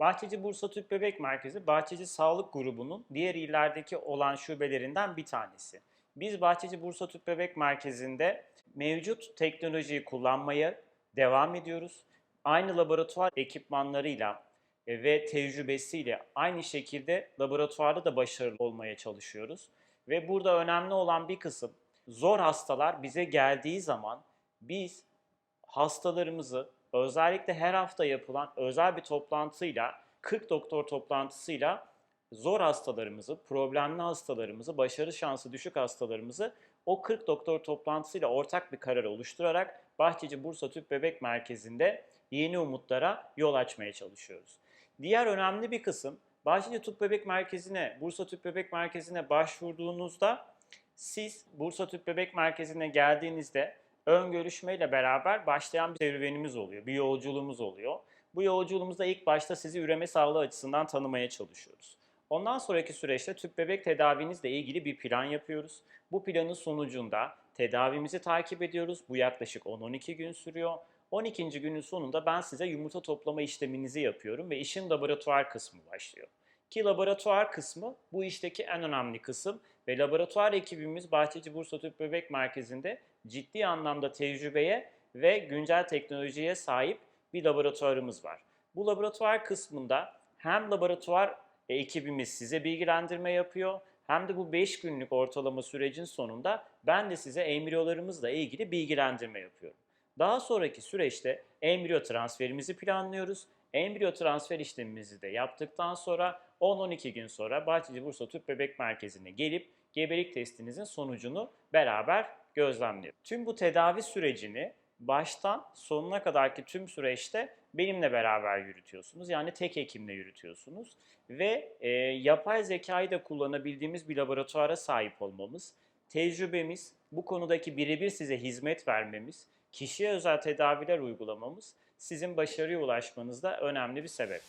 Bahçeci Bursa Tüp Bebek Merkezi, Bahçeci Sağlık Grubu'nun diğer illerdeki olan şubelerinden bir tanesi. Biz Bahçeci Bursa Tüp Bebek Merkezi'nde mevcut teknolojiyi kullanmaya devam ediyoruz. Aynı laboratuvar ekipmanlarıyla e, ve tecrübesiyle aynı şekilde laboratuvarda da başarılı olmaya çalışıyoruz. Ve burada önemli olan bir kısım, zor hastalar bize geldiği zaman biz hastalarımızı özellikle her hafta yapılan özel bir toplantıyla, 40 doktor toplantısıyla zor hastalarımızı, problemli hastalarımızı, başarı şansı düşük hastalarımızı o 40 doktor toplantısıyla ortak bir karar oluşturarak Bahçeci Bursa Tüp Bebek Merkezi'nde yeni umutlara yol açmaya çalışıyoruz. Diğer önemli bir kısım Bahçeli Tüp Bebek Merkezi'ne, Bursa Tüp Bebek Merkezi'ne başvurduğunuzda siz Bursa Tüp Bebek Merkezi'ne geldiğinizde ön görüşmeyle beraber başlayan bir serüvenimiz oluyor, bir yolculuğumuz oluyor. Bu yolculuğumuzda ilk başta sizi üreme sağlığı açısından tanımaya çalışıyoruz. Ondan sonraki süreçte tüp bebek tedavinizle ilgili bir plan yapıyoruz. Bu planın sonucunda tedavimizi takip ediyoruz. Bu yaklaşık 10-12 gün sürüyor. 12. günün sonunda ben size yumurta toplama işleminizi yapıyorum ve işin laboratuvar kısmı başlıyor. Ki laboratuvar kısmı bu işteki en önemli kısım ve laboratuvar ekibimiz Bahçeci Bursa Tüp Bebek Merkezi'nde ciddi anlamda tecrübeye ve güncel teknolojiye sahip bir laboratuvarımız var. Bu laboratuvar kısmında hem laboratuvar ekibimiz size bilgilendirme yapıyor hem de bu 5 günlük ortalama sürecin sonunda ben de size embriyolarımızla ilgili bilgilendirme yapıyorum. Daha sonraki süreçte embriyo transferimizi planlıyoruz. Embriyo transfer işlemimizi de yaptıktan sonra 10-12 gün sonra Bahçeci Bursa Tüp Bebek Merkezi'ne gelip gebelik testinizin sonucunu beraber gözlemliyoruz. Tüm bu tedavi sürecini baştan sonuna kadarki tüm süreçte benimle beraber yürütüyorsunuz. Yani tek hekimle yürütüyorsunuz. Ve e, yapay zekayı da kullanabildiğimiz bir laboratuvara sahip olmamız, tecrübemiz, bu konudaki birebir size hizmet vermemiz, kişiye özel tedaviler uygulamamız sizin başarıya ulaşmanızda önemli bir sebep.